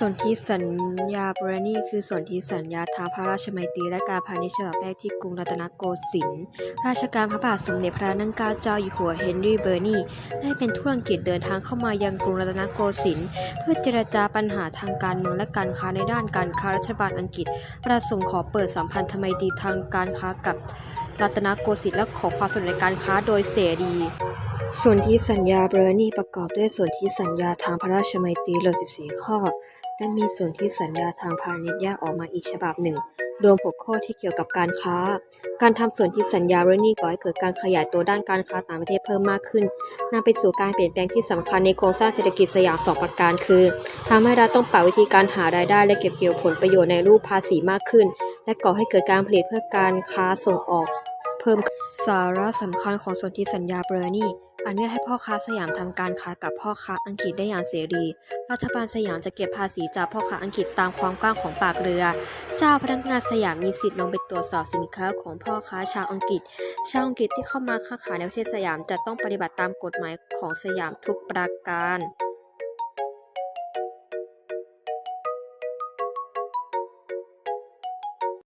สนธิสัญญาบร์นีคือสนธิสัญญาทางพระราชมัยตรีและการพาณิชย์ฉบับแรกที่กรุงรัตนโกสินทร์ราชการพระบาทสมเด็จพระนั่งเกล้าเจ้าอยู่หัวเฮนรี่เบอร์นีได้เป็นทูตอังกฤษเดินทางเข้ามายังกรุงรัตนโกสินทร์เพื่อเจรจาปัญหาทางการเมืองและการค้าในด้านการค้ารัฐบาลอังกฤษ ประสงค์ขอเปิดสัมพันธไมตรีทางการค้ากับรัตนโกสินทร์และขอความสนใจในการค้าโดยเสรี ส่วนที่สัญญาเบอร์นีประกอบด้วยส่วนที่สัญญาทางพระราชมัยตรีเหลือ14 ข้อ และมีส่วนที่สัญญาทางพาณิชย์แยกออกมาอีกฉบับหนึ่ง รวม 6 ข้อที่เกี่ยวกับการค้า การทำส่วนที่สัญญาเบอร์นีก่อให้เกิดการขยายตัวด้านการค้าต่างประเทศเพิ่มมากขึ้นนำไปสู่การเปลี่ยนแปลงที่สำคัญในโครงสร้างเศรษฐกิจสยามสองประการคือทำให้รัฐต้องปรับวิธีการหารายได้ และเก็บเกี่ยวผลประโยชน์ในรูปภาษีมากขึ้น และก่อให้เกิดการผลิตเพื่อการค้าส่งออก เพิ่มสาระสำคัญของสนธิสัญญาเบอร์นีอนุญาตให้พ่อค้าสยามทำการค้ากับพ่อค้าอังกฤษได้อย่างเสรี รัฐบาลสยามจะเก็บภาษีจากพ่อค้าอังกฤษตามความกว้างของปากเรือ เจ้าพนักงานสยามมีสิทธิ์ลงไปตรวจสอบสินค้าของพ่อค้าชาวอังกฤษ ชาวอังกฤษที่เข้ามาค้าขายในประเทศสยามจะต้องปฏิบัติตามกฎหมายของสยามทุกประการ